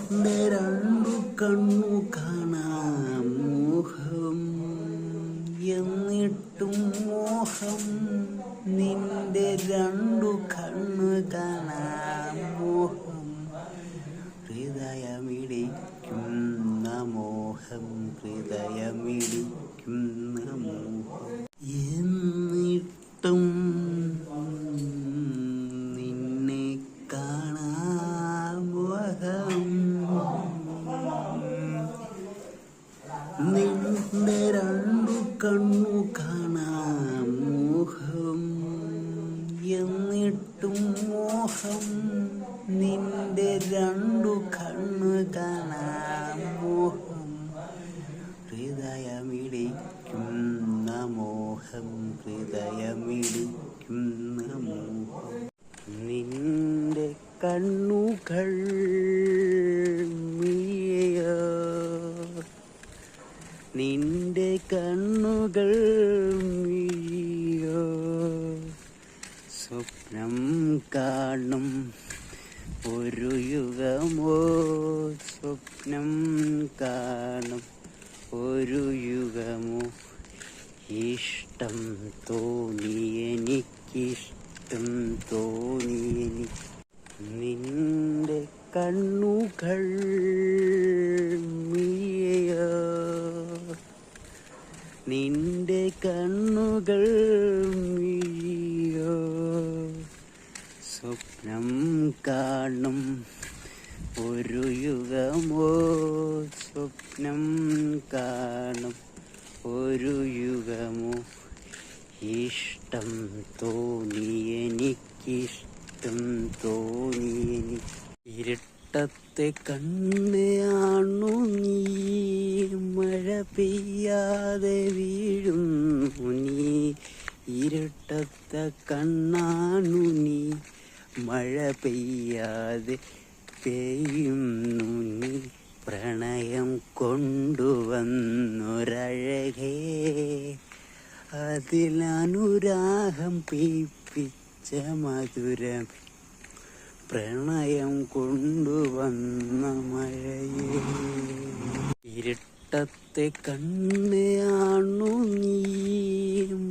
എന്റെ രണ്ടു കണ്ണു കാണാൻ മോഹം ഹൃദയമിടിക്കുന്ന മോഹം നിന്റെ കണ്ണുകൾ നിന്റെ കണ്ണുകൾ സ്വപ്നം കാണും ഒരു യുഗമോ? സ്വപ്നം കാണും ഒരു യുഗമോ? ഇഷ്ടം തോന്നി എനിക്കിഷ്ടം തോന്നി എനിക്ക് നിന്റെ കണ്ണുകൾ മിഴിയോ. നിന്റെ കണ്ണുകൾ മിഴിയോ. സ്വപ്നം കാണും ഒരു യുഗമോ സ്വപ്നം കാണും ഒരു യുഗമോ ഇഷ്ടം തോന്നി എനിക്കിഷ്ടം തോന്നി എനിക്ക് ഇരുട്ടത്തെ കണ്ണാണു നീ മഴ പെയ്യാതെ വീഴുന്നു നീ. ഇരുട്ടത്തെ കണ്ണാണു നീ മഴ പെയ്യാതെ പെയ്യുന്നു നീ. പ്രണയം കൊണ്ടുവന്നൊരഴകേ അതിലനുരാഗം പീപ്പിച്ച മധുരം. പ്രണയം കൊണ്ടുവന്ന മഴയേ ഇരുട്ടത്തെ കണ്ണാണു നീ.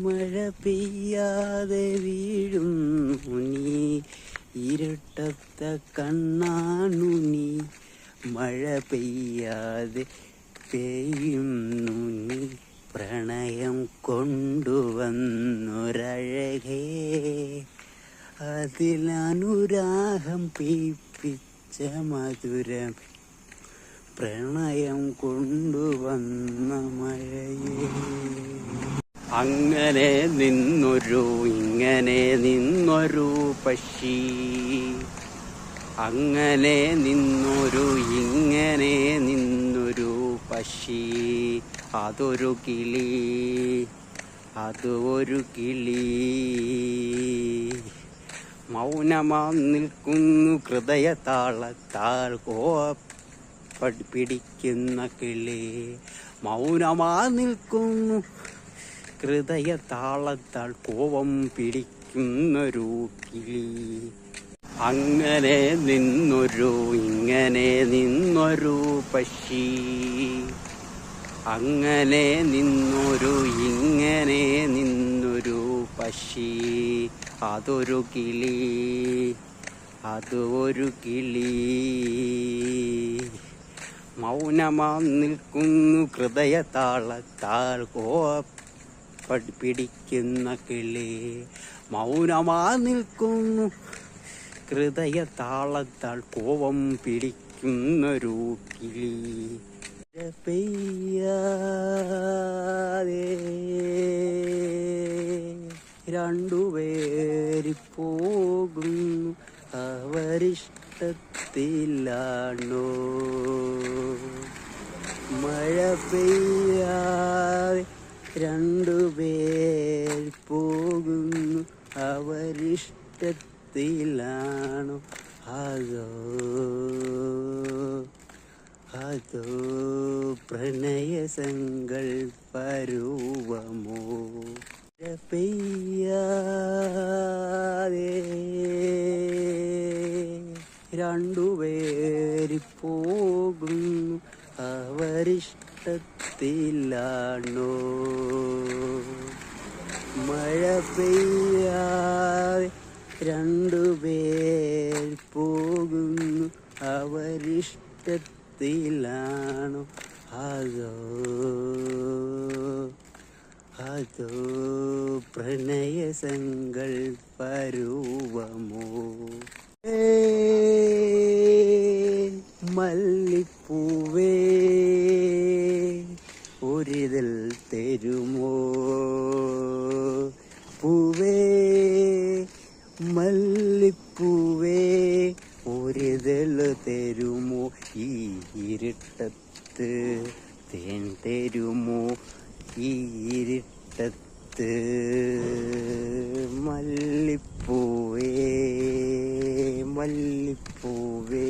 മഴ പെയ്യാതെ വീഴുന്നു നീ. ഇരുട്ടത്തെ കണ്ണാണു നീ. മഴ പെയ്യാതെ പെയ്യുന്നു നീ പ്രണയം കൊണ്ടുവന്നൊരഴകേ. അതിലനുരാഗം പീപ്പിച്ച മധുരം പ്രണയം കൊണ്ടുവന്ന മഴയേ. അങ്ങനെ നിന്നൊരു ഇങ്ങനെ നിന്നൊരു പക്ഷി. അങ്ങനെ നിന്നൊരു ഇങ്ങനെ നിന്നൊരു പക്ഷി. അതൊരു കിളി അത് ഒരു കിളി. മൗനമാം നിൽക്കുന്നു ഹൃദയ താളത്താൾ കോ പിടിക്കുന്ന കിളി. മൗനമാ നിൽക്കുന്നു ഹൃദയ താളത്താൾ കോപം പിടിക്കുന്നൊരു കിളി. അങ്ങനെ നിന്നൊരു ഇങ്ങനെ നിന്നൊരു പക്ഷി. അങ്ങനെ നിന്നൊരു ഇങ്ങനെ നിന്നൊരു പക്ഷി. അതൊരു കിളി അതൊരു കിളി. മൗനമാം നിൽക്കുന്നു ഹൃദയ താളത്താൾ കോ പടി- പിടിക്കുന്ന കിളി. മൗനമാ നിൽക്കുന്നു ഹൃദയ താളത്താൾ കോപം പിടിക്കുന്നൊരു കിളി. പെയ്യാതെ രണ്ടുപേരി പോകുന്നു. അവരിഷ്ടത്തിലാണോ? മഴ പെയ്യാതെ രണ്ടുപേർ പോകുന്നു. അവരിഷ്ടത്തിലാണോ അതോ അതോ പരൂപമോ പെയ്യാതെ രണ്ടുപേരി പോകും അവരിഷ്ടത്തിലാണോ? മഴ പെയ്യാതെ രണ്ടുപേർ പോകുന്നു. അവരിഷ്ടത്തിലാണോ? അതോ അതോ പ്രണയസങ്ങൾ പരുവമോ? മല്ലിപ്പൂവേ മല്ലിപ്പൂവേ ഒരിതൾ തരുമോ ഈ ഇരുട്ടത്ത്? തേൻ തരുമോ ഈ ഇരുട്ടത്ത്? മല്ലിപ്പൂവേ മല്ലിപ്പൂവേ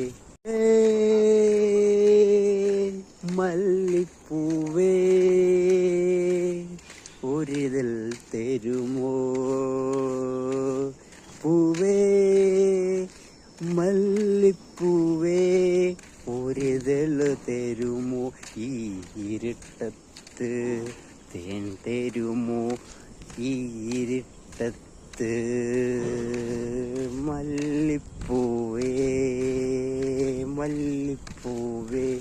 മല്ലിപ്പൂവേ ഒരിതൽ തരുമോ പൂവേ മല്ലിപ്പൂവേ ഒരിതൾ തരുമോ ഈ ഇരുട്ടത്ത്? തേൻ തരുമോ ഈ ഇരുട്ടത്ത്? മല്ലിപ്പൂവേ മല്ലിപ്പൂവേ.